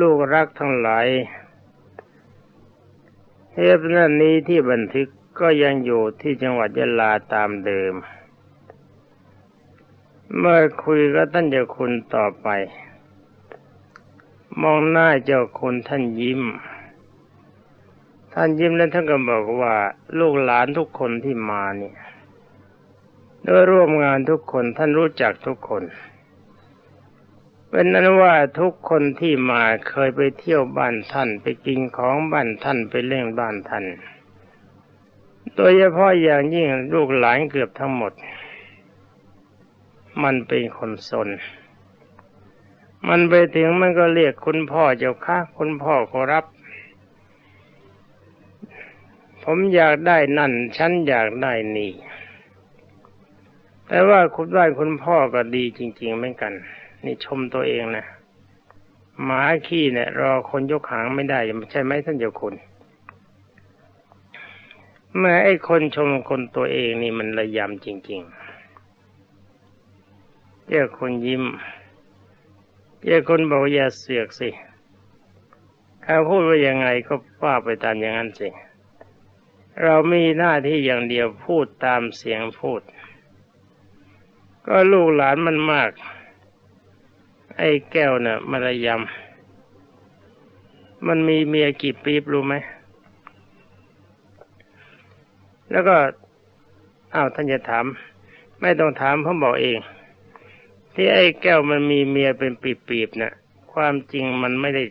ลูกรักทั้งหลายเทปนั้นนี้ที่บันทึกก็ยังอยู่ที่จังหวัดยะลาตามเดิม เมื่อคุยกับท่านเจ้าคุณต่อไป มองหน้าเจ้าคุณท่านยิ้ม ท่านยิ้มแล้วท่านก็บอกว่า ลูกหลานทุกคนที่มาเนี่ยด้วยร่วมงานทุกคนท่านรู้จักทุกคน เป็นนั้นว่าทุกคนที่มาเคยไปเที่ยวบ้านท่านไปกินของบ้านท่านไปเล่นบ้านท่านโดยเฉพาะอย่างยิ่งลูกหลานเกือบทั้งหมด มันเป็นคนสน มันไปถึงมันก็เรียกคุณพ่อเจ้าค่ะคุณพ่อขอรับ ผมอยากได้นั่น ฉันอยากได้นี่ แต่ว่าคุณได้คุณพ่อก็ดีจริง ๆ เหมือนกัน นี่ชมตัวเองนะหมาขี้เนี่ย รอคนยกหางไม่ได้ใช่ไหมท่านเจ้าคุณเมื่อไอ้คนชมคนตัวเองนี่มันระยำจริงๆเจ้าคนยิ้มเจ้าคนบอกอย่าเสือกสิเขาพูดว่ายังไงก็ว่าไปตามอย่างนั้นสิเรามีหน้าที่อย่างเดียวพูดตามเสียงพูด ก็ลูกหลานมันมาก ไอ้แก้วเนี่ยมารยำมันมีเมียกี่ปีบรู้ไหม แล้วก็อ้าวท่านจะถาม ไม่ต้องถามผมบอกเอง ที่ไอ้แก้วมันมีเมียเป็นปีบๆเนี่ยความจริงมันไม่ได้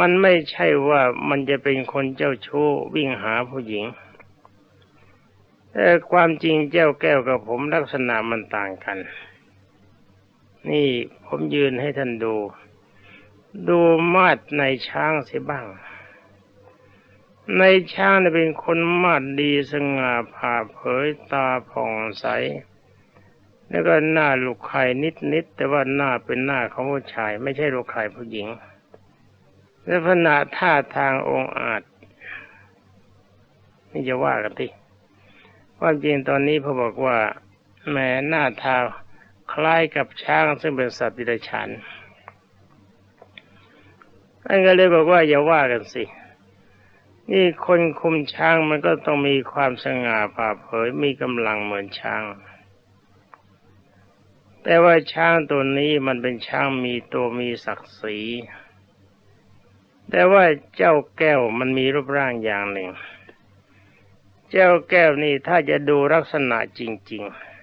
มันไม่ใช่ว่ามันจะเป็นคนเจ้าชู้วิ่งหาผู้หญิงแต่ความจริงเจ้าแก้วกับผมลักษณะมันต่างกัน นี่ผมยืนให้ท่านดู ดูมาดในช้างเสียบ้าง ในช้างเป็นคนมาดดีสง่าผ่าเผยตาผ่องใส แล้วก็หน้าลูกไข่นิดๆแต่ว่าหน้าเป็นหน้าของผู้ชาย ไม่ใช่ลูกไข่ผู้หญิงและขณะท่าทางองอาจนี่จะว่ากันที่ความจริงตอนนี้พอบอกว่าแหมหน้าทา คล้ายกับช้างซึ่งเป็นสัตว์ดิเรกชันท่านก็เลยบอกว่าอย่าว่ากันสิ นี่คนคุมช้างมันก็ต้องมีความสง่าผ่าเผยมีกำลังเหมือนช้าง แต่ว่าช้างตัวนี้มันเป็นช้างมีตัวมีศักดิ์ศรี แต่ว่าเจ้าแก้วมันมีรูปร่างอย่างหนึ่ง เจ้าแก้วนี่ถ้าจะดูลักษณะจริง ๆ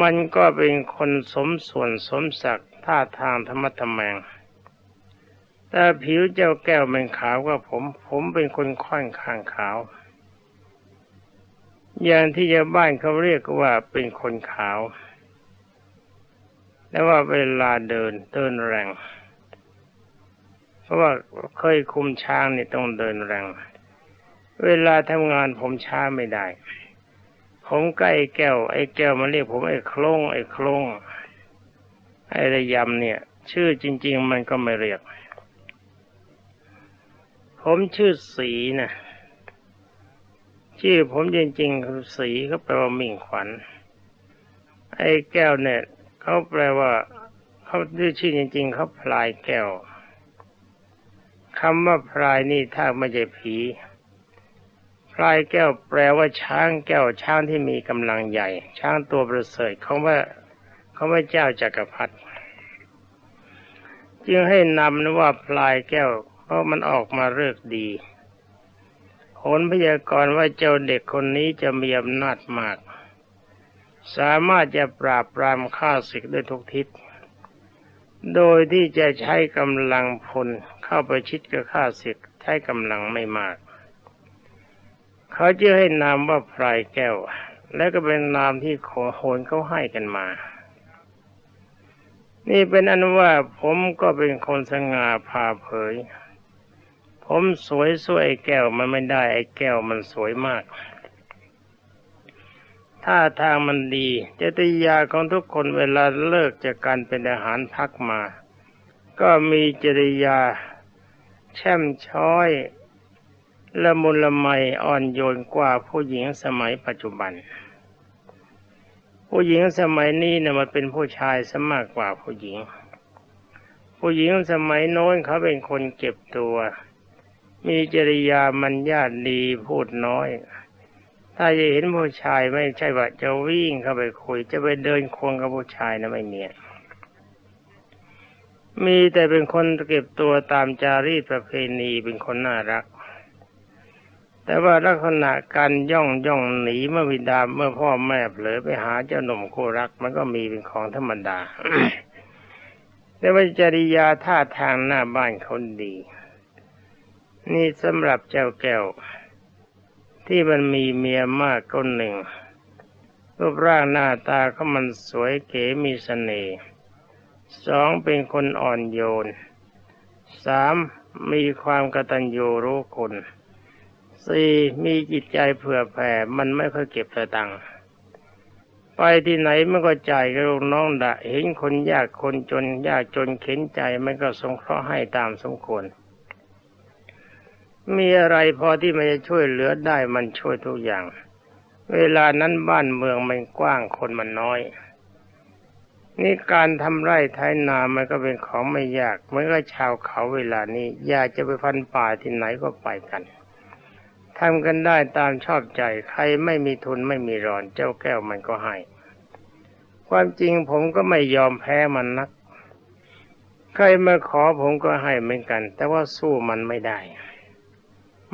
มันก็เป็นคนสมส่วนสมศักดิ์ท่าทางธรรมะธรรมแมงแต่ผิวเจ้าแก้วเป็นขาวกว่าผม ผมเป็นคนค่อนข้างขาว อย่างที่ชาวบ้านเขาเรียกว่าเป็นคนขาว แต่ว่าเวลาเดินเดินแรง เพราะว่าเคยคุมช้างนี่ต้องเดินแรง เวลาทำงานผมช้าไม่ได้ ผมใกล้แก้ว ไอ้แก้วมันเรียกผมไอ้โคลงไอ้โคลงไอ้ระยำเนี่ย ชื่อจริง ๆ มันก็ไม่เรียก ผมชื่อสีนะชื่อผมจริงๆคือสีก็แปลว่ามิ่งขวัญ ไอ้แก้วเนี่ยเขาแปลว่าเขาด้วยชื่อจริง ๆเขาพลายแก้วคำว่าพลายนี่ถ้าไม่ใช่ผี พลายแก้วแปลว่าช้างแก้วช้างที่มีกำลังใหญ่ ช้างตัวประเสริฐเขาว่าเขาว่าเจ้าจักรพรรดิจึงให้นำนว่าพลายแก้ว เพราะมันออกมาเลิกดีผลพยากรณ์ว่าเจ้าเด็กคนนี้จะมีอำนาจมาก สามารถจะปราบปรามข้าศึกได้ทุกทิศ โดยที่จะใช้กำลังพลเข้าไปชิดกับข้าศึกใช้กำลังไม่มาก เขาจะให้นามว่าพลายแก้ว และก็เป็นนามที่ขอโหนเขาให้กันมา นี่เป็นอันว่าผมก็เป็นคนสง่าผ่าเผย ผมสวยสวยไอ้แก้วมันไม่ได้ไอ้แก้วมันสวยมากท่าทางมันดีจติยาของทุกคนเวลาเลิกจากการเป็นอาหารพักมา ก็มีจริยา แช่มช้อย ละมุนละไมอ่อนโยนกว่าผู้หญิงสมัยปัจจุบัน ผู้หญิงสมัยนี้เนี่ยมันเป็นผู้ชายสมากกว่าผู้หญิง ผู้หญิงสมัยโน้นเขาเป็นคนเก็บตัว มีจริยามันญาติดีพูดน้อย ถ้าจะเห็นผู้ชายไม่ใช่ว่าจะวิ่งเข้าไปคุย จะไปเดินควงกับผู้ชายนะไม่มีมีแต่เป็นคนเก็บตัวตามจารีตประเพณีเป็นคนน่ารัก แต่ว่าลักษณะการย่องย่องหนีเมื่อวิดาเมื่อพ่อแม่เผลอไปหาเจ้าหนุ่มคู่รักมันก็มีเป็นของธรรมดา แต่ว่าจริยาท่าทางหน้าบ้านเขาดี นี่สำหรับเจ้าแก้ว ที่มันมีเมียมากคนหนึ่ง รูปร่างหน้าตาเขามันสวยเก๋มีเสน่ห์สองเป็นคนอ่อนโยนสามมีความกตัญญูรู้คุณ สี่มีจิตใจเผื่อแผ่ มันไม่ค่อยเก็บสตังค์ไปที่ไหนมันก็จ่ายกับลูกน้องดะ เห็นคนยากคนจน ยากจนเข็นใจมันก็สงเคราะห์ให้ตามสมควร มีอะไรพอที่มันจะช่วยเหลือได้มันช่วยทุกอย่าง เวลานั้นบ้านเมืองมันกว้างคนมันน้อย นี่การทำไร่ไถนามันก็เป็นของไม่ยากเหมือนกับชาวเขาเวลานี้ อยากจะไปฟันป่าที่ไหนก็ไปกัน ทำกันได้ตามชอบใจ ใครไม่มีทุนไม่มีรอน เจ้าแก้วมันก็ให้ ความจริงผมก็ไม่ยอมแพ้มันนัก ใครมาขอผมก็ให้เหมือนกัน แต่ว่าสู้มันไม่ได้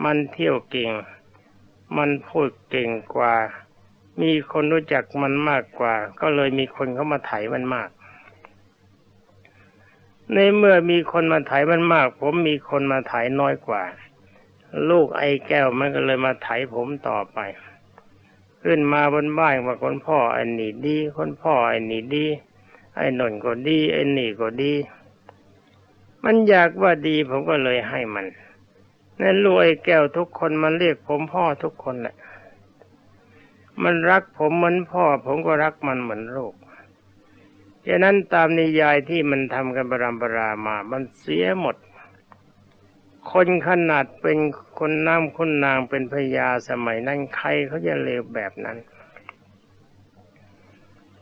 มันเที่ยวเก่ง มันพูดเก่งกว่า มีคนรู้จักมันมากกว่า ก็เลยมีคนเข้ามาไถมันมากในเมื่อมีคนมาไถมันมาก ผมมีคนมาไถน้อยกว่า ลูกไอ้แก้วมันก็เลยมาไถผมต่อไป ขึ้นมาบนบ้านว่าคนพ่อไอ้นี่ดี คนพ่อไอ้นี่ดี ไอ้นนก็ดี ไอ้นี่ก็ดี มันอยากว่าดีผมก็เลยให้มันนั่นลูกไอ้แก้วทุกคนมันเรียกผมพ่อทุกคนแหละ มันรักผมเหมือนพ่อ ผมก็รักมันเหมือนลูกฉะนั้นตามนิยายที่มันทำกันบรามปรามา มันเสียหมด คนขนาดเป็นคนน้ำคนนางเป็นพญาสมัยนั้นใครเขาจะเลวแบบนั้น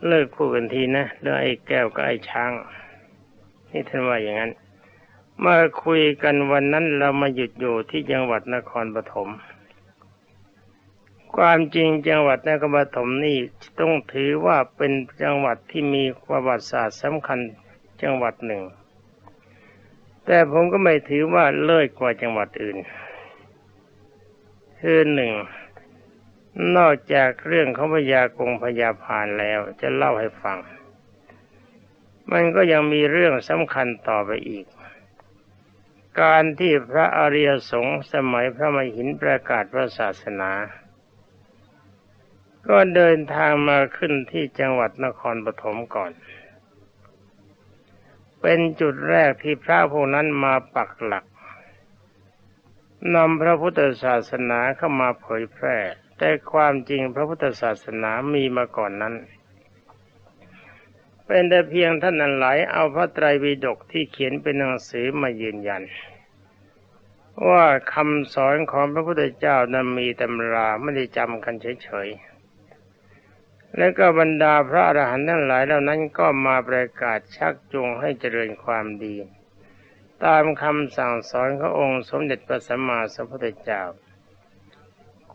เลิกพูดกันทีนะเรื่องไอ้แก้วกับไอ้ช้าง นี่ท่านว่าอย่างนั้นมาคุยกันวันนั้นเรามาหยุดอยู่ที่จังหวัดนครปฐมความจริงจังหวัดนครปฐมนี่ต้องถือว่าเป็นจังหวัดที่มีประวัติศาสตร์สำคัญจังหวัดหนึ่ง แต่ผมก็ไม่ถือว่าเลิศกว่าจังหวัดอื่น คือหนึ่ง นอกจากเรื่องของพญากงพญาพานแล้วจะเล่าให้ฟัง มันก็ยังมีเรื่องสำคัญต่อไปอีก การที่พระอริยสงฆ์สมัยพระมหินประกาศพระศาสนา ก็เดินทางมาขึ้นที่จังหวัดนครปฐมก่อน เป็นจุดแรกที่พระพวกนั้นมาปักหลักนำพระพุทธศาสนาเข้ามาเผยแพร่ แต่ความจริงพระพุทธศาสนามีมาก่อนนั้น เป็นแต่เพียงท่านนั้นหลายเอาพระไตรปิฎกที่เขียนเป็นหนังสือมายืนยัน ว่าคำสอนของพระพุทธเจ้านั้นมีตำราไม่ได้จำกันเฉยๆ และก็บรรดาพระอรหันต์ทั้งหลายเหล่านั้นก็มาประกาศชักจูงให้เจริญความดี ตามคำสั่งสอนขององค์สมเด็จพระสัมมาสัมพุทธเจ้า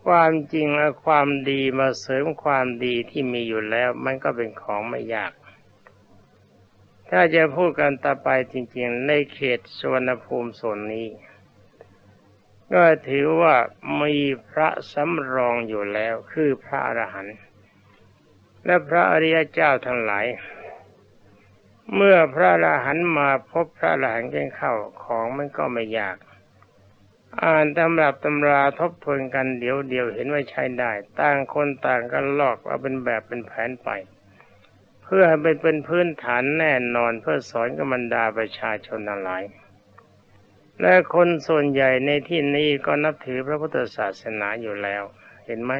ความจริงและความดีมาเสริมความดีที่มีอยู่แล้วมันก็เป็นของไม่ยาก ถ้าจะพูดกันต่อไปจริงๆ ในเขตสวนภูมิส่วนนี้ ก็ถือว่ามีพระสำรองอยู่แล้วคือพระอรหันต์ และพระอริยเจ้าทั้งหลาย เมื่อพระอรหันมาพบพระอรหันกันเข้าของมันก็ไม่ยาก อ่านตำรับตำราทบทวนกันเดี๋ยวเดียวเห็นว่าใช้ได้ ต่างคนต่างกันลอกเอาเป็นแบบเป็นแผนไป เพื่อให้เป็นเป็นพื้นฐานแน่นอนเพื่อสอนกับบรรดาประชาชนทั้งหลาย และคนส่วนใหญ่ในที่นี้ก็นับถือพระพุทธศาสนาอยู่แล้ว เห็นไหม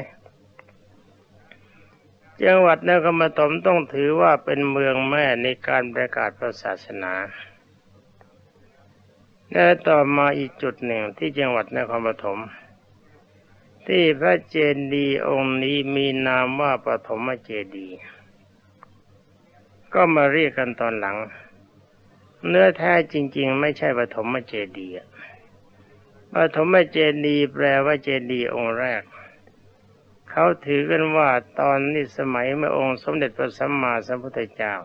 จังหวัดนครปฐมต้องถือว่าเป็นเมืองแม่ในการประกาศพระศาสนาและต่อมาอีกจุดหนึ่งที่จังหวัดนครปฐมที่พระเจดีย์องค์นี้มีนามว่าปฐมเจดีย์ก็มาเรียกกันตอนหลัง เนื้อแท้จริง ๆ ไม่ใช่ปฐมเจดีย์อะปฐมเจดีย์แปลว่าเจดีย์องค์แรก เขาถือกันว่าตอนนี้สมัยเมื่อองค์สมเด็จพระสัมมาสัมพุทธเจ้า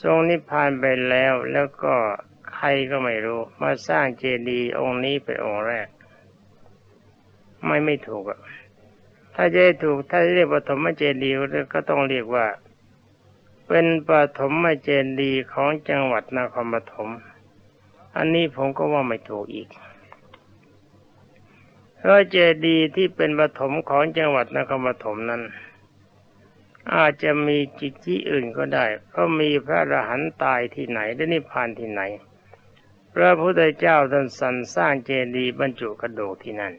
ทรงนิพพานไปแล้วแล้วก็ใครก็ไม่รู้มาสร้างเจดีย์องค์นี้เป็นองค์แรก ไม่ไม่ถูกอะถ้าจะถูกถ้าจะเรียกปฐมเจดีย์ก็ต้องเรียกว่า เป็นปฐมเจดีย์ของจังหวัดนครปฐมอันนี้ผมก็ว่าไม่ถูกอีก พราะเจดีย์ที่เป็นปฐมของจังหวัดนครปฐมนั้น อาจจะมีจิตที่อื่นก็ได้ เพราะมีพระอรหันต์ตายที่ไหนและนิพพานที่ไหน พระพุทธเจ้าท่านสรรสร้างเจดีย์บรรจุกระดูกที่นั่น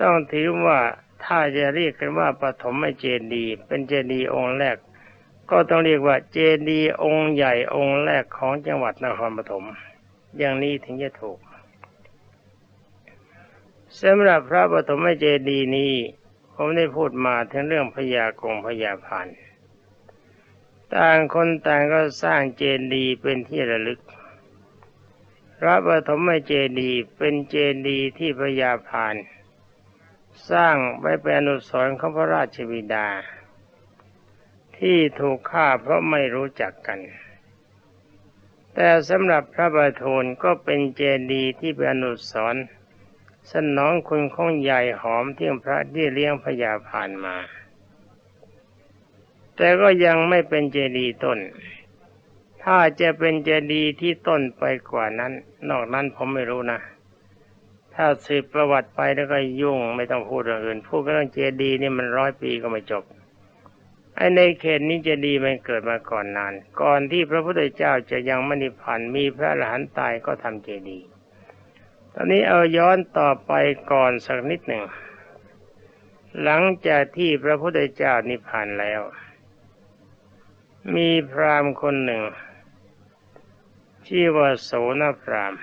ต้องถือว่าถ้าจะเรียกกันว่าปฐมเจดีย์เป็นเจดีย์องค์แรก ก็ต้องเรียกว่าเจดีย์องค์ใหญ่องค์แรกของจังหวัดนครปฐมอย่างนี้ถึงจะถูก สำหรับพระปฐมเจดีย์นี้ ผมได้พูดมาถึงเรื่องพญากงพญาพันธ์ต่างคนต่างก็สร้างเจดีย์เป็นที่ระลึก พระปฐมเจดีย์เป็นเจดีย์ที่พญาพาน สร้างไว้เป็นอนุสรณ์ของพระราชบิดา ที่ถูกฆ่าเพราะไม่รู้จักกัน แต่สำหรับพระบาโทนก็เป็นเจดีย์ที่เป็นอนุสรณ์ สนองคุณของใหญ่หอมที่พระที่เลี้ยงพญาพานมา แต่ก็ยังไม่เป็นเจดีย์ต้น ถ้าจะเป็นเจดีย์ที่ต้นไปกว่านั้น นอกนั้นผมไม่รู้นะถ้าสืบประวัติไปแล้วก็ยุ่งไม่ต้องพูดเรื่องอื่นพูดเรื่องเจดีย์นี่มันร้อยปีก็ไม่จบไอ้ในเขตนี้เจดีย์มันเกิดมาก่อนนาน ก่อนที่พระพุทธเจ้าจะยังมณิพันธ์มีพระอรหันต์ตายก็ทำเจดีย์ ตอนนี้เอาย้อนต่อไปก่อนสักนิดหนึ่ง หลังจากที่พระพุทธเจ้านิพพานแล้ว มีพราหมณ์คนหนึ่งชื่อว่าโสนพราหมณ์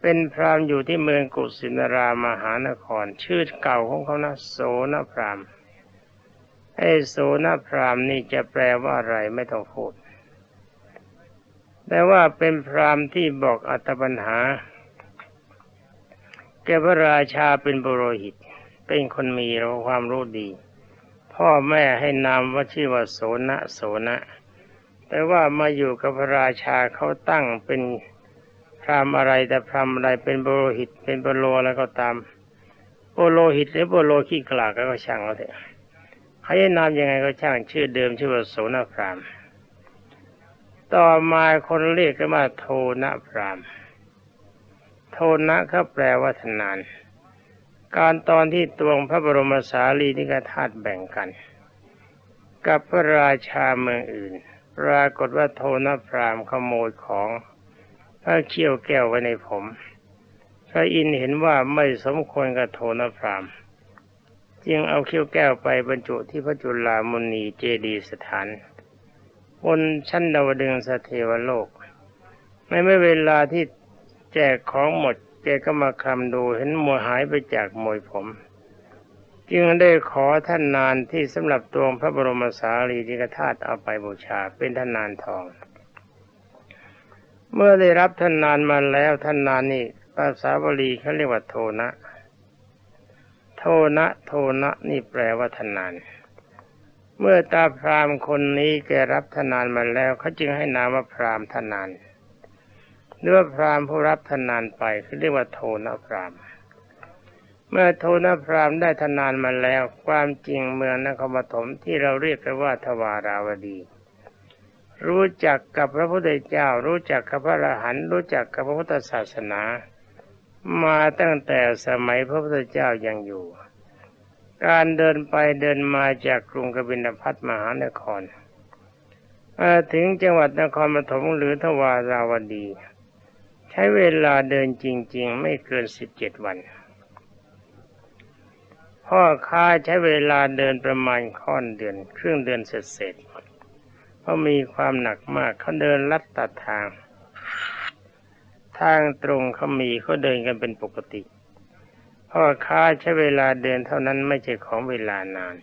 เป็นพราหมณ์อยู่ที่เมืองกุสินารามหานคร ชื่อเก่าของเขานะโสนพราหมณ์ไอ้โสนพราหมณ์นี่จะแปลว่าอะไรไม่ต้องพูด แต่ว่าเป็นพราหมณ์ที่บอกอัตปัญหา แกพระราชาเป็นบุโรหิต เป็นคนมีความรู้ดี พ่อแม่ให้นามว่าชื่อว่าโสนะโสนะ แต่ว่ามาอยู่กับพระราชาเขาตั้งเป็นพราหมณ์อะไรแต่พราหมณ์อะไรเป็นบุโรหิต เป็นบุโรแล้วก็ตามบุโรหิตหรือบุโรขี้กลากก็ช่างเอาเถอะเขาจะนามยังไงก็ช่างชื่อเดิมชื่อว่าโสนพราหมณ์ ต่อมาคนเรียกกันว่าโทนะพรามโทนะเขาแปลว่าทนาน การตอนที่ตวงพระบรมสารีนิกธาตุแบ่งกัน กับพระราชาเมืองอื่น ปรากฏว่าโทนะพรามขโมยของพระเขี้ยวแก้วไว้ในผม พระอินเห็นว่าไม่สมควรกับโทนะพรามจึงเอาเขี้ยวแก้วไปบรรจุที่พระจุลามุนีเจดีสถาน บนชั้นดาวดึงสเทวโลกในเมื่อเวลาที่แจกของหมดแกก็มาคำดูเห็นมวยหายไปจากมวยผม จึงได้ขอท่านนานที่สำหรับตัวพระบรมสารีริกธาตุเอาไปบูชาเป็นท่านนานทอง เมื่อได้รับท่านนานมาแล้วท่านนานนี่ภาษาบาลีเขาเรียกว่าโทนะ โทนะ โทนะนี่แปลว่าท่านนาน เมื่อตาพรามคนนี้แกรับทนานมาแล้วเขาจึงให้นามว่าพรามทนานหรือว่าพรามผู้รับทนานไปเขาเรียกว่าโทนพรามเมื่อโทนพรามได้ทนานมาแล้ว ความจริงเมืองนครปฐมที่เราเรียกกันว่าทวาราวดี รู้จักกับพระพุทธเจ้า รู้จักกับพระอรหันต์รู้จักกับพระพุทธศาสนา มาตั้งแต่สมัยพระพุทธเจ้ายังอยู่ การเดินไปเดินมาจากกรุงกบิลพัทมหานครมาถึงจังหวัดนครปฐมหรือทวาราวดี ใช้เวลาเดินจริง ๆ ไม่เกินสิบเจ็ดวัน พ่อค้าใช้เวลาเดินประมาณค่อนเดือน ครึ่งเดือนเสร็จๆเพราะมีความหนักมากเขาเดินลัดตัดทาง ทางตรงเขามีเขาเดินกันเป็นปกติ พ่อค้าใช้เวลาเดินเท่านั้นไม่ใช่ของเวลานาน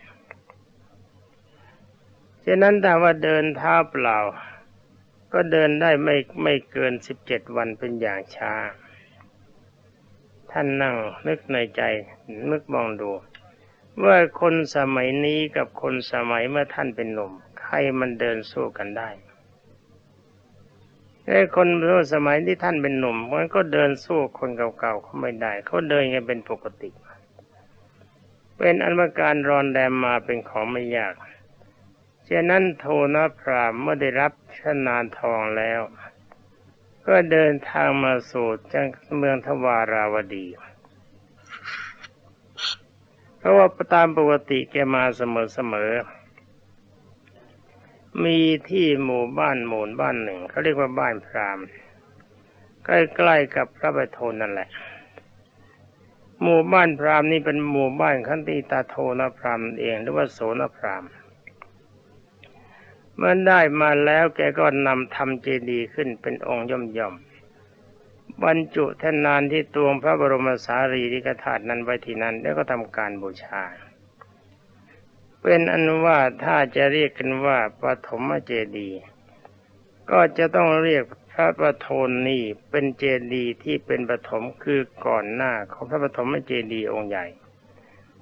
เจฉะนั้นถ้าว่าเดินเท้าเปล่า ก็เดินได้ไม่ไม่เกินสิบเจ็ดวันเป็นอย่างช้า ท่านนั่งนึกในใจนึกมองดู ว่าคนสมัยนี้กับคนสมัยเมื่อท่านเป็นหนุ่ม ใครมันเดินสู้กันได้ ไอ้คนสมัยที่ท่านเป็นหนุ่มมันก็เดินสู้คนเก่าๆเขาไม่ได้ เขาเดินกันเป็นปกติ เป็นอันว่าการรอนแรมมาเป็นของไม่ยากฉะนั้นโทนพรามเมื่อได้รับชนานทองแล้ว ก็เดินทางมาสู่จังเมืองทวาราวดี เพราะว่าตามปกติแกมาเสมอๆ มีที่หมู่บ้านหมู่บ้านหนึ่งเขาเรียกว่าบ้านพรามใกล้ๆกับพระบโทนนั่นแหละ หมู่บ้านพรามนี่เป็นหมู่บ้านขันติตาโทนพรามเองหรือว่าโสนพรามเมื่อได้มาแล้วแกก็นำทำเจดีย์ขึ้นเป็นองค์ย่อมย่อมบรรจุแท่นนานที่ตวงพระบรมสารีริกธาตุนั้นไว้ที่นั้นแล้วก็ทำการบูชา เป็นอันว่าถ้าจะเรียกกันว่าปฐมเจดีย์ก็จะต้องเรียกพระประโทนนี้เป็นเจดีย์ที่เป็นปฐมคือก่อนหน้าของพระปฐมเจดีย์องค์ใหญ่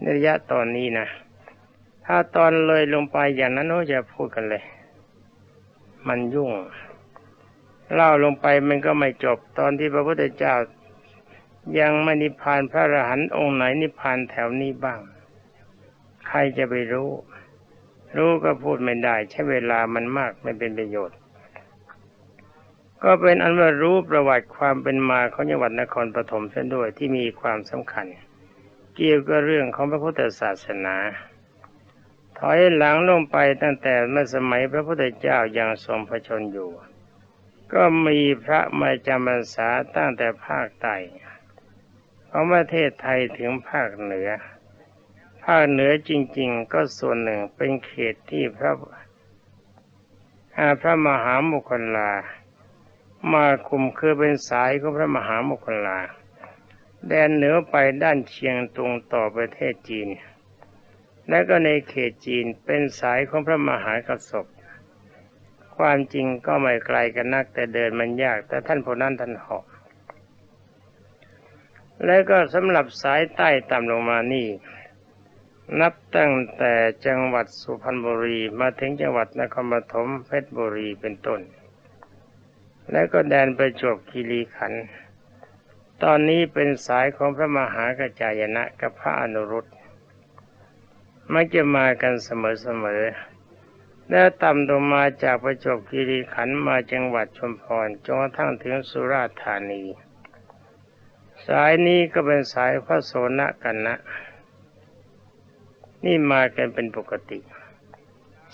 ในระยะตอนนี้นะ ถ้าตอนเลยลงไปอย่างนั้นโอ้จะพูดกันเลย มันยุ่ง เล่าลงไปมันก็ไม่จบตอนที่พระพุทธเจ้า ยังไม่นิพพานพระอรหันต์องค์ไหนนิพพานแถวนี้บ้าง ใครจะไปรู้ รู้ก็พูดไม่ได้ ใช้เวลามันมากไม่เป็นประโยชน์ ก็เป็นอันว่ารู้ประวัติความเป็นมาของจังหวัดนครปฐมเส้นด้วยที่มีความสำคัญ เกี่ยวกับเรื่องของพระพุทธศาสนาถอยหลังลงไปตั้งแต่เมื่อสมัยพระพุทธเจ้ายังทรงพระชนอยู่ ก็มีพระมาจำพรรษาตั้งแต่ภาคใต้ของประเทศไทยถึงภาคเหนือ ภาคเหนือจริง ๆ ก็ส่วนหนึ่งเป็นเขตที่พระพระมหามุคลา มาคุมคือเป็นสายของพระมหามุคลา แดนเหนือไปด้านเชียงตุงต่อประเทศจีน และก็ในเขตจีนเป็นสายของพระมหากระสบความจริงก็ไม่ไกลกันนักแต่เดินมันยาก แต่ท่านผู้นั้นท่านหอกและก็สำหรับสายใต้ต่ำลงมานี่ นับตั้งแต่จังหวัดสุพรรณบุรีมาถึงจังหวัดนครปฐมเพชรบุรีเป็นต้น และก็แดนประจวบคีรีขันธ์ตอนนี้เป็นสายของพระมหากระจายนะกับพระอนุรุตมักจะมากันเสมอๆแล้วต่ำลงมาจากประจบคีรีขันมาจังหวัดชุมพรจนกระทั่งถึงสุราษฎร์ธานี สายนี้ก็เป็นสายพระโสนกันนะ นี่มากันเป็นปกติ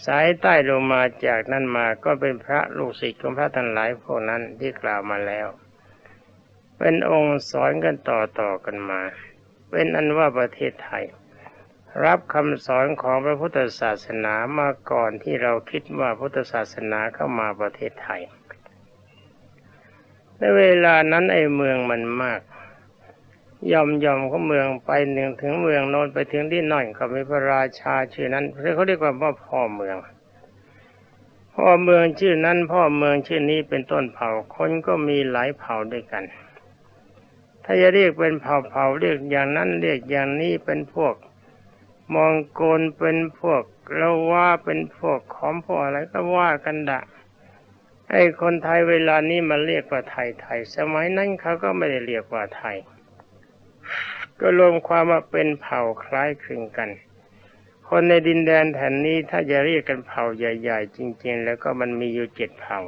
สายใต้ลงมาจากนั้นมาก็เป็นพระลูกศิษย์ของพระทั้งหลายพวกนั้นที่กล่าวมาแล้ว เป็นองค์สอนกันต่อต่อกันมา เป็นอันว่าประเทศไทย รับคำสอนของพระพุทธศาสนามาก่อนที่เราคิดว่าพุทธศาสนาเข้ามาประเทศไทยในเวลานั้นไอ้เมืองมันมาก ยอมยอมเขาเมืองไปหนึ่งถึงเมืองโน้นไปถึงที่น่อยก็มีพระราชาชื่อนั้นเขาเรียกว่าพ่อเมือง พ่อเมืองชื่อนั้น พ่อเมืองชื่อนี้เป็นต้นเผ่าคนก็มีหลายเผ่าด้วยกัน ถ้าจะเรียกเป็นเผ่าเผ่าเรียกอย่างนั้นเรียกอย่างนี้เป็นพวก มองโกนเป็นพวกเราว่าเป็นพวกขอมพวกอะไรก็ว่ากันดะไอ้คนไทยเวลานี้มาเรียกว่าไทยไทย สมัยนั้นเขาก็ไม่ได้เรียกว่าไทย ก็รวมความมาเป็นเผ่าคล้ายคลึงกัน คนในดินแดนแผ่นนี้ถ้าจะเรียกกันเผ่าใหญ่ ๆ จริง ๆ แล้วก็มันมีอยู่เจ็ดเผ่า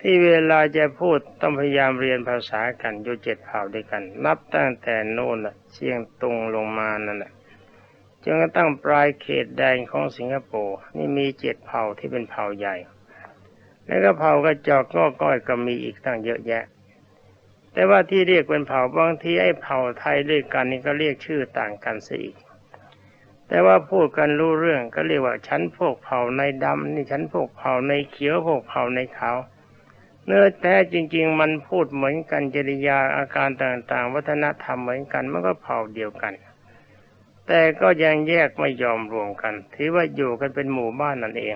ที่เวลาจะพูดต้องพยายามเรียนภาษากันอยู่เจ็ดเผ่าด้วยกัน นับตั้งแต่โน่นเชียงตุงลงมานั่นแหละจนกระทั่งปลายเขตแดนของสิงคโปร์นี่มีเจ็ดเผ่าที่เป็นเผ่าใหญ่ แล้วก็เผ่ากระจอกงอก้อยก็มีอีกตั้งเยอะแยะ แต่ว่าที่เรียกเป็นเผ่าบางทีไอ้เผ่าไทยด้วยกันนี่ก็เรียกชื่อต่างกันซะอีก แต่ว่าพูดกันรู้เรื่องก็เรียกว่าชั้นพวกเผ่าในดำนี่ชั้นพวกเผ่าในเขียวพวกเผ่าในขาวเนื้อแท้จริง ๆ มันพูดเหมือนกันจริยาอาการต่างๆ วัฒนธรรมเหมือนกันมันก็เผ่าเดียวกัน แต่ก็ยังแยกไม่ยอมรวมกัน ถือว่าอยู่กันเป็นหมู่บ้านนั่นเอง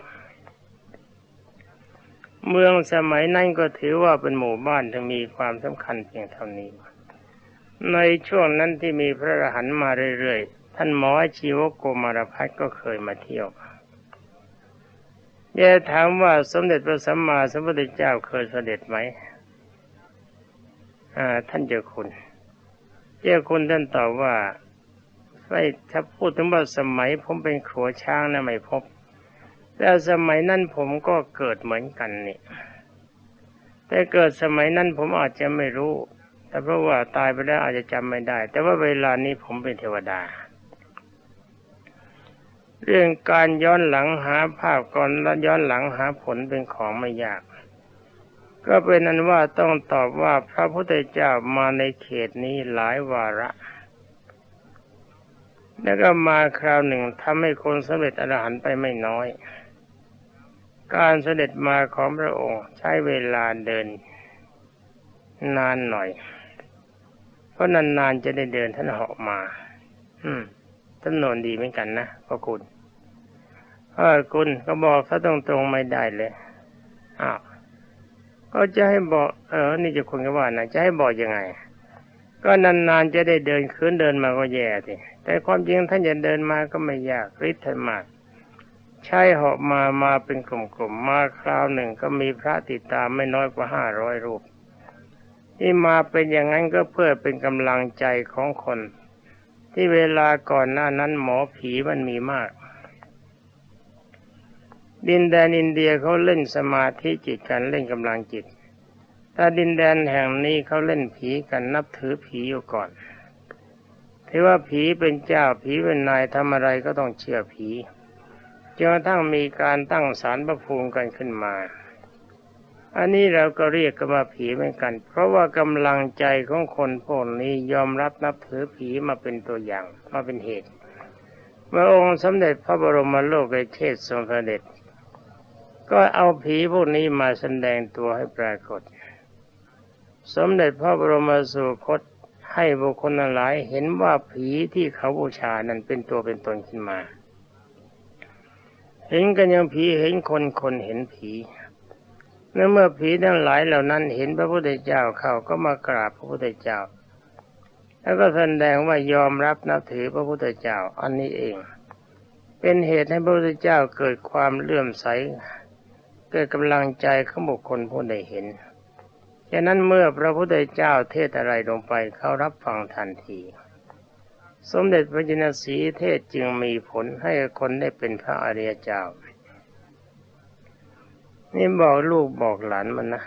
เมืองสมัยนั้นก็ถือว่าเป็นหมู่บ้านที่มีความสำคัญเพียงเท่านี้ ในช่วงนั้นที่มีพระอรหันต์มาเรื่อยๆ ท่านหมอชีวโกมารพัฒก็เคยมาเที่ยวแย่ถามว่าสมเด็จพระสัมมาสัมพุทธเจ้าเคยเสด็จไหมท่านเจ้าคุณเจ้าคุณท่านตอบว่าไม่ถ้าพูดถึงว่าสมัยผมเป็นขัวช้างนะไม่พบ แต่สมัยนั้นผมก็เกิดเหมือนกันนี่แต่เกิดสมัยนั้นผมอาจจะไม่รู้ แต่เพราะว่าตายไปแล้วอาจจะจำไม่ได้ แต่ว่าเวลานี้ผมเป็นเทวดา เรื่องการย้อนหลังหาภาพก่อนและย้อนหลังหาผลเป็นของไม่ยาก ก็เป็นนั้นว่าต้องตอบว่าพระพุทธเจ้ามาในเขตนี้หลายวาระแล้วก็มาคราวหนึ่งทำให้คนสำเร็จอรหันต์ไปไม่น้อย การเสด็จมาของพระองค์ใช้เวลาเดินนานหน่อย เพราะนานๆจะได้เดินท่านเหาะมา อืมท่านนอนดีเหมือนกันนะพระคุณเออคุณก็บอกเขาตรงๆไม่ได้เลยอ้าวก็จะให้บอกเออ นี่จะคุณก็ว่านะจะให้บอกยังไง ก็นานๆจะได้เดินคืนเดินมาก็แย่ทีแต่ความจริงท่านจะเดินมาก็ไม่ยากฤทธิ์ท่านมาก ใช่เหาะมามาเป็นกลุ่มๆมาคราวหนึ่งก็มีพระติดตามไม่น้อยกว่าห้าร้อยรูป ที่มาเป็นอย่างนั้นก็เพื่อเป็นกำลังใจของคน ที่เวลาก่อนหน้านั้นหมอผีมันมีมาก ดินแดนอินเดียเขาเล่นสมาธิจิตกันเล่นกำลังจิตถ้าดินแดนแห่งนี้เขาเล่นผีกันนับถือผีอยู่ก่อนถือว่าผีเป็นเจ้าผีเป็นนายทำอะไรก็ต้องเชื่อผี จนกระทั่งมีการตั้งศาลพระภูมิกันขึ้นมา อันนี้เราก็เรียกกันว่าผีเหมือนกัน เพราะว่ากำลังใจของคนพวกนี้ยอมรับนับถือผีมาเป็นตัวอย่างมาเป็นเหตุ เมื่อองค์สมเด็จพระบรมโลกเทศทรงเสด็จ ก็เอาผีพวกนี้มาแสดงตัวให้ปรากฏ สมเด็จพระบรมสุคตให้บุคคลหลายเห็นว่าผีที่เขาบูชานั้นเป็นตัวเป็นตนขึ้นมา เห็นกันยังผีเห็นคนคนเห็นผีเมื่อผีทั้งหลายเหล่านั้นเห็นพระพุทธเจ้าเขาก็มากราบพระพุทธเจ้า แล้วก็แสดงว่ายอมรับนับถือพระพุทธเจ้าอันนี้เอง เป็นเหตุให้พระพุทธเจ้าเกิดความเลื่อมใส เกิดกำลังใจของบุคคลผู้ใดเห็นฉะนั้นเมื่อพระพุทธเจ้าเทศอะไรลงไปเขารับฟังทันที สมเด็จพระจินสีเทศจึงมีผลให้คนได้เป็นพระอริยเจ้า นี่บอกลูกบอกหลานมันนะ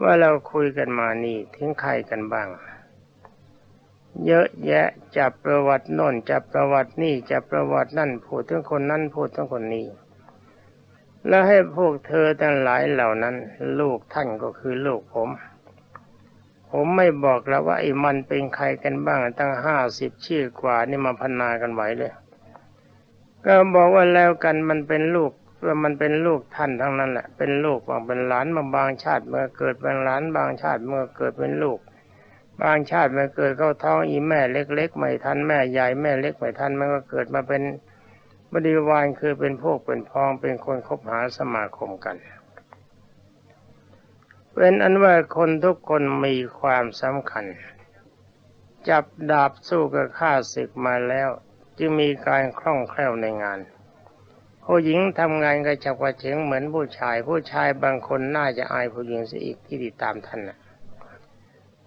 ว่าเราคุยกันมานี่ถึงใครกันบ้าง เยอะแยะจับประวัติโน่นจับประวัตินี่จับประวัตินั่นพูดถึงคนนั่นพูดถึงคนนี้ แล้วให้พวกเธอทั้งหลายเหล่านั้น ลูกท่านก็คือลูกผม ผมไม่บอกแล้วว่าไอ้มันเป็นใครกันบ้างตั้งห้าสิบชื่อกว่านี่มาพันนากันไหวเลย ก็บอกว่าแล้วกันมันเป็นลูกว่ามันเป็นลูกท่านทั้งนั้นแหละ เป็นลูกบางเป็นหลานมาบางชาติเมื่อเกิดเป็นหลานบางชาติเมื่อเกิดเป็นลูก บางชาติเมื่อเกิดเข้าท้องอีแม่เล็กๆไม่ทันแม่ใหญ่แม่เล็กไม่ทันมันก็เกิดมาเป็นบริวารคือเป็นพวกเป็นพองเป็นคนคบหาสมาคมกัน เป็นอันว่าคนทุกคนมีความสำคัญ จับดาบสู้กับข้าศึกมาแล้ว จึงมีการคล่องแคล่วในงานผู้หญิงทำงานกระฉับกระเฉงเหมือนผู้ชาย ผู้ชายบางคนน่าจะอายผู้หญิงซะอีกที่ติดตามท่านนะ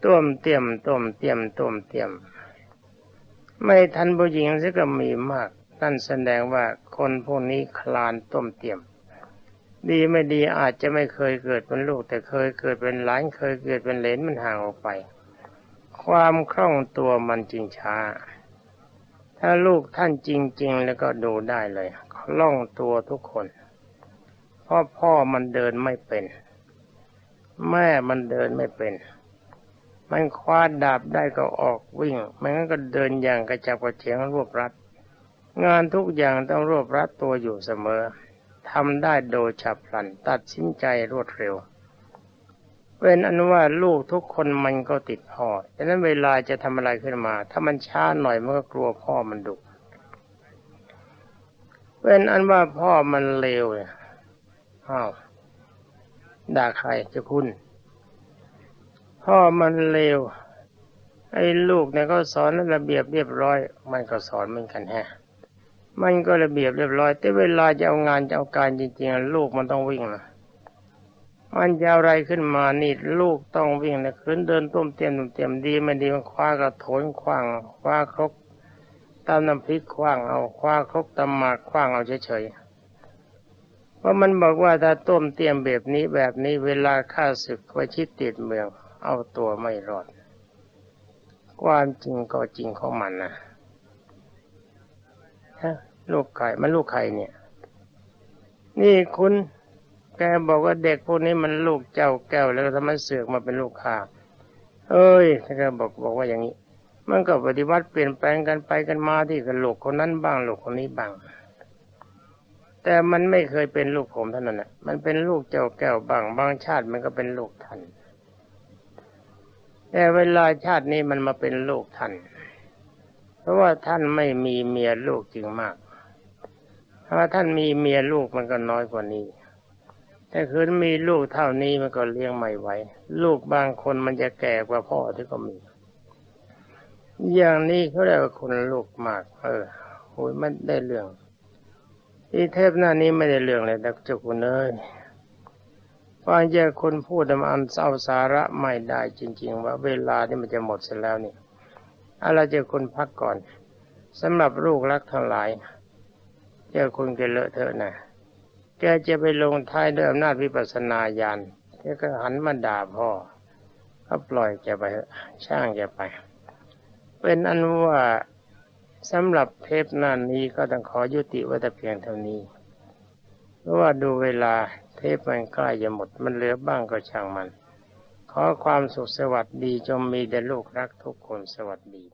ต้วมเตียมต้วมเตียมต้วมเตียม ไม่ทันผู้หญิงซะก็มีมากนั่นแสดงว่าคนพวกนี้คลานต้มเตี่ยม ดีไม่ดีอาจจะไม่เคยเกิดเป็นลูก แต่เคยเกิดเป็นหลานเคยเกิดเป็นเลนมันห่างออกไป ความคล่องตัวมันจริงช้า ถ้าลูกท่านจริง ๆ แล้วก็ดูได้เลยคล่องตัวทุกคนพราะพ่อมันเดินไม่เป็น แม่มันเดินไม่เป็น มันคว้าดาบได้ก็ออกวิ่งไม่งั้นก็เดินอย่างกระจับกระเฉงรวบรัด งานทุกอย่างต้องรวบรัดตัวอยู่เสมอ ทำได้โดยฉับพลันตัดสินใจรวดเร็วเป็นอันว่าลูกทุกคนมันก็ติดพ่อฉะนั้นเวลาจะทำอะไรขึ้นมา ถ้ามันช้าหน่อยมันก็กลัวพ่อมันดุเป็นอันว่าพ่อมันเลวเนี่ยอ้าวด่าใครจะคุณ พ่อมันเลวไอ้ลูกเนี่ยก็สอนระเบียบเรียบร้อย มันก็สอนเหมือนกันแฮะ มันก็ระเบียบเรียบร้อย แต่เวลาจะเอางานจะเอาการจริงๆลูกมันต้องวิ่งนะมันจะอาอะไรขึ้นมานี่ลูกต้องวิ่งนะคืนเดินต้มเตียมต้มเตียมดีไม่ดีมันคว้ากระโถนคว้างคว้าครกตามน้ำพริกคว้างเอาคว้าครกตำหมากคว้างเอาเฉยๆเพราะมันบอกว่าถ้าต้มเตียมแบบนี้แบบนี้เวลาข้าศึกไปชิดติดเมือง เอาตัวไม่รอดความจริงก็จริงของมันนะฮะ ลูกไข่มันลูกไข่เนี่ย นี่คุณแกบอกว่าเด็กพวกนี้มันลูกเจ้าแก้วแล้วทำไมเสือกมาเป็นลูกข้าเอ้ยถ้าแกบอกบอกว่าอย่างนี้ มันก็ปฏิวัติเปลี่ยนแปลงกันไปกันมาที่กันลูกคนนั้นบ้างลูกคนนี้บ้าง แต่มันไม่เคยเป็นลูกผมเท่านั้นแหละมันเป็นลูกเจ้าแก้วบ้างบางชาติมันก็เป็นลูกท่านแต่เวลาชาตินี้มันมาเป็นลูกท่าน เพราะว่าท่านไม่มีเมียลูกจึงมาก ถ้าท่านมีเมียลูกมันก็น้อยกว่านี้ แต่คืนมีลูกเท่านี้มันก็เลี้ยงไม่ไหว ลูกบางคนมันจะแก่กว่าพ่อที่ก็มี อย่างนี้เขาเรียกว่าคนลูกมาก เออโอ้ยมันได้เรื่อง ที่เทพหน้านี้ไม่ได้เรื่องเลยแต่เจ้าคุณเอ้ยฟังจากคนพูดมันเอาสาระไม่ได้จริง ๆ ว่าเวลานี่มันจะหมดเสียแล้วนี่อะไรจะคุณพักก่อนสำหรับลูกรักทั้งหลาย เจ้าคุณแกเลอะเทอะนะแกจะไปลงท้ายด้วยอำนาจวิปัสสนาญาณแกก็หันมาด่าพ่อก็ปล่อยแกไปช่างแกไป เป็นอันว่าสำหรับเทปหน้านี้ก็ต้องขอยุติไว้แต่เพียงเท่านี้ เพราะว่าดูเวลาเทปมันใกล้จะหมดมันเหลือบ้างก็ช่างมัน ขอความสุขสวัสดีจงมีแด่ลูกรักทุกคนสวัสดี